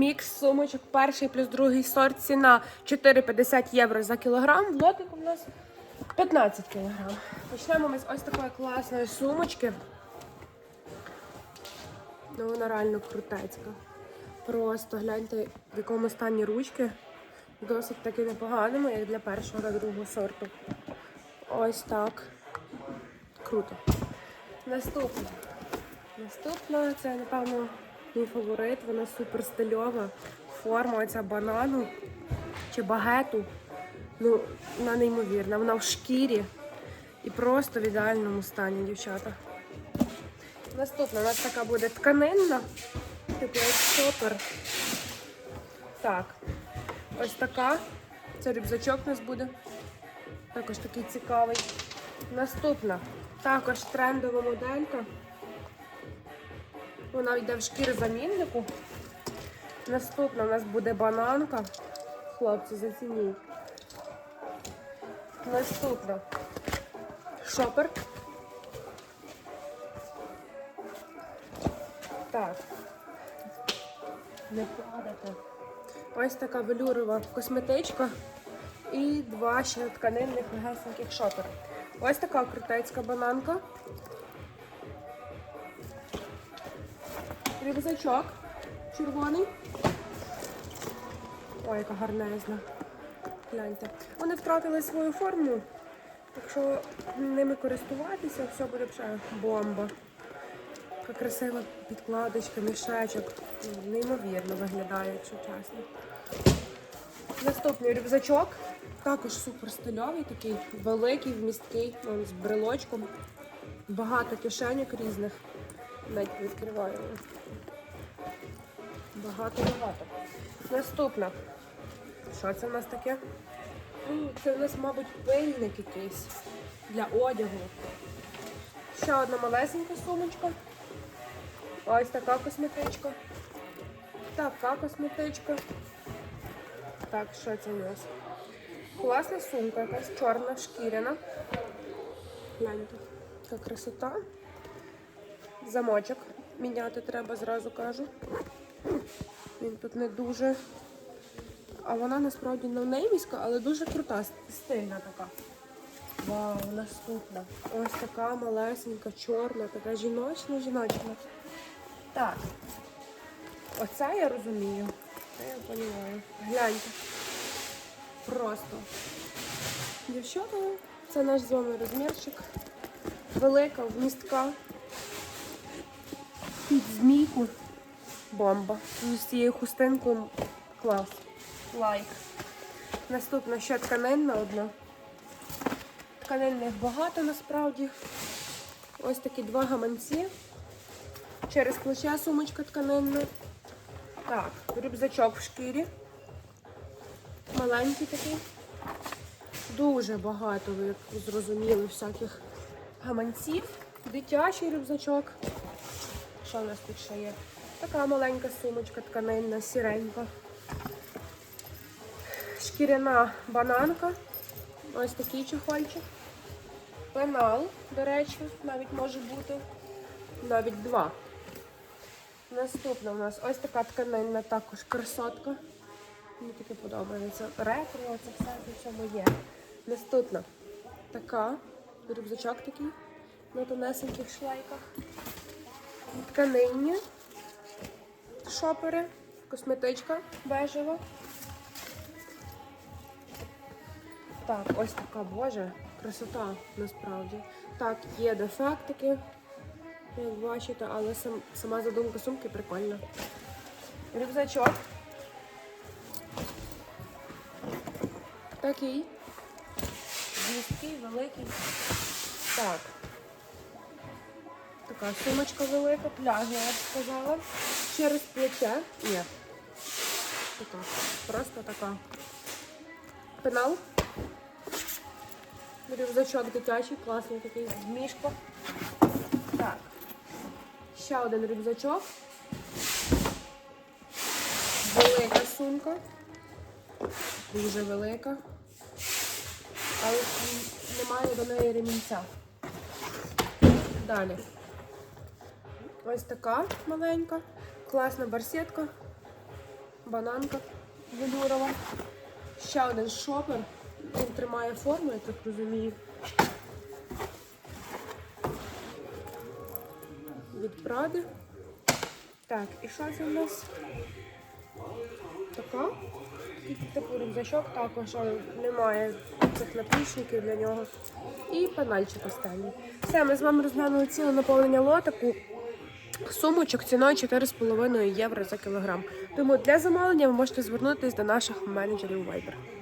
Мікс сумочок перший плюс другий сорт. Ціна 4,50 євро за кілограм. В лотику у нас 15 кілограм. Почнемо ми з ось такої класної сумочки. Ну, вона реально крутецька. Просто гляньте, в якому стані ручки. Досить таки непоганому, як для першого та другого сорту. Ось так. Круто. Наступне. Наступна це, напевно, мій фаворит. Вона супер стильова. Форма оця банану чи багету. Ну, вона неймовірна. Вона в шкірі і просто в ідеальному стані, дівчата. Наступна у нас така буде тканинна, типу як супер. Так, ось така. Це рюкзачок у нас буде. Також такий цікавий. Наступна. Також трендова моделька. Вона йде в шкірозаміннику. Наступна у нас буде бананка. Хлопці, зацініть. Наступна. Шопер. Так. Не падати. Ось така велюрова косметичка і два ще тканинних легесеньких шопери. Ось така крутецька бананка. Рюкзачок червоний. Ой, яка гарнезна. Гляньте. Вони втратили свою форму. Якщо ними користуватися, все буде вже бомба. Така красива підкладочка, мішечок. Ну, Неймовірно виглядає, якщо чесно. Наступний рюкзачок. Також супер стильовий, такий великий, вмісткий, з брелочком. Багато кишеньок різних. Навіть відкриваємо. Багато-багато. Наступна. Що це в нас таке? Це в нас, мабуть, пильник якийсь для одягу. Ще одна малесенька сумочка. Ось така косметичка. Така косметичка. Так, що це у нас? Класна сумка, якась чорна, шкіряна. Гляньте, яка красота. Замочок міняти треба, зразу кажу. Він тут не дуже. А вона насправді новнейміська, але дуже крута, стильна така. Вау, наступна. Ось така малесенька, чорна, така жіночна, жіночна. Так. Оце я розумію. Це я розумію. Гляньте. Просто. Дівчата, це наш з вами розмірчик. Велика, вмістка. Під змійку. Бомба. З цією хустинкою клас. Лайк. Наступна ще тканинна одна. Тканинних багато насправді. Ось такі два гаманці. Через плече сумочка тканинна. Так, рюкзачок в шкірі. Маленький такий. Дуже багато, ви зрозуміли, всяких гаманців. Дитячий рюкзачок. Що у нас тут ще є? Така маленька сумочка тканинна, сіренька. Шкіряна бананка. Ось такий чехольчик. Пенал, до речі, навіть може бути. Навіть два. Наступна у нас ось така тканинна також красотка. Мені таке подобається. Ретро, це все в цьому є. Наступна така. Рюкзачок такий на тонесеньких шлейках. Тканинні шопери, косметичка бежева. Так, ось така боже, красота насправді. Так, є дефектики, як бачите, але сам, сама задумка сумки прикольна. Рюкзачок. Такий. Місткий, великий. Так. Така сумочка велика, пляжна, я б сказала. Через плече. Ні. Така. Просто така. Пенал. Рюкзачок дитячий, класний такий з мішка. Так. Ще один рюкзачок. Велика сумка. Дуже велика. Але немає до неї ремінця. Далі. Ось така маленька, класна барсетка. бананка велюрова. Ще один шопер. Він тримає форму, я так розумію. Від Пради. Так, і що це в нас? Така. Типу рюкзачок також немає цих наплічників для нього. І панальчик останній. Все, ми з вами розглянули ціну наповнення лотику. Сумочок ціною 4,5 євро за кілограм. Тому для замовлення ви можете звернутися до наших менеджерів Viber.